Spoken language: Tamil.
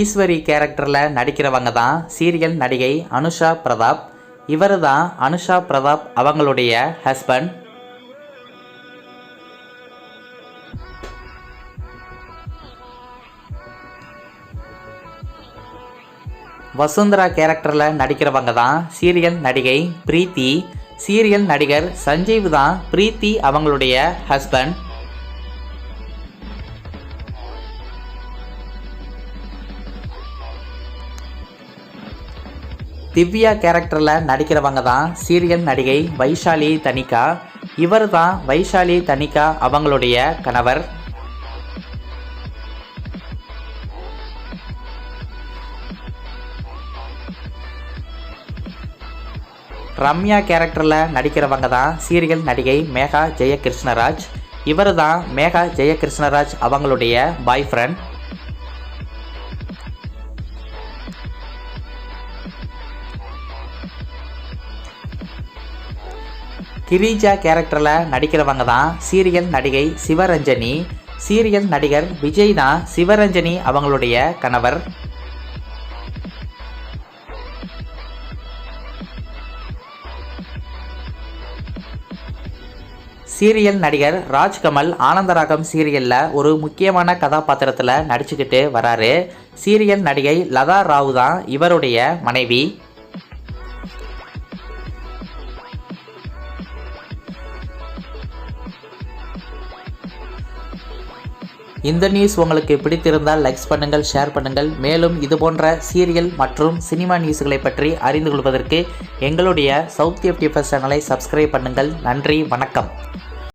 ஈஸ்வரி கேரக்டரில் நடிக்கிறவங்க தான் சீரியல் நடிகை அனுஷா பிரதாப். இவர் தான் அனுஷா பிரதாப் அவங்களுடைய ஹஸ்பண்ட் வசுந்தரா கேரக்டரில் நடிக்கிறவங்க தான் சீரியல் நடிகை பிரீத்தி. சீரியல் நடிகர் சஞ்சீவ் தான் பிரீத்தி அவங்களுடைய ஹஸ்பண்ட் திவ்யா கேரக்டரில் நடிக்கிறவங்க தான் சீரியல் நடிகை வைஷாலி தனிகா. இவர் தான் வைஷாலி தனிகா அவங்களுடைய கணவர். ரம்யா கேரக்டரில் நடிக்கிறவங்க தான் சீரியல் நடிகை மேகா ஜெயகிருஷ்ணராஜ். இவர் தான் மேகா ஜெயகிருஷ்ணராஜ் அவங்களுடைய பாய் ஃப்ரெண்ட் கிரிஜா கேரக்டரில் நடிக்கிறவங்க தான் சீரியல் நடிகை சிவரஞ்சனி. சீரியல் நடிகர் விஜய் தான் சிவரஞ்சனி அவங்களுடைய கணவர். சீரியல் நடிகர் ராஜ்கமல் ஆனந்தராகம் சீரியலில் ஒரு முக்கியமான கதாபாத்திரத்தில் நடிச்சுக்கிட்டு வராரு. சீரியல் நடிகை லதா ராவ் தான் இவருடைய மனைவி. இந்த நியூஸ் உங்களுக்கு பிடித்திருந்தால் லைக்ஸ் பண்ணுங்கள் ஷேர் பண்ணுங்கள். மேலும் இது போன்ற சீரியல் மற்றும் சினிமா நியூஸ்களை பற்றி அறிந்து கொள்வதற்கு எங்களுடைய சவுத் எஃப்டிஎஃப்எஸ் சேனலை சப்ஸ்கிரைப் பண்ணுங்கள். நன்றி வணக்கம்.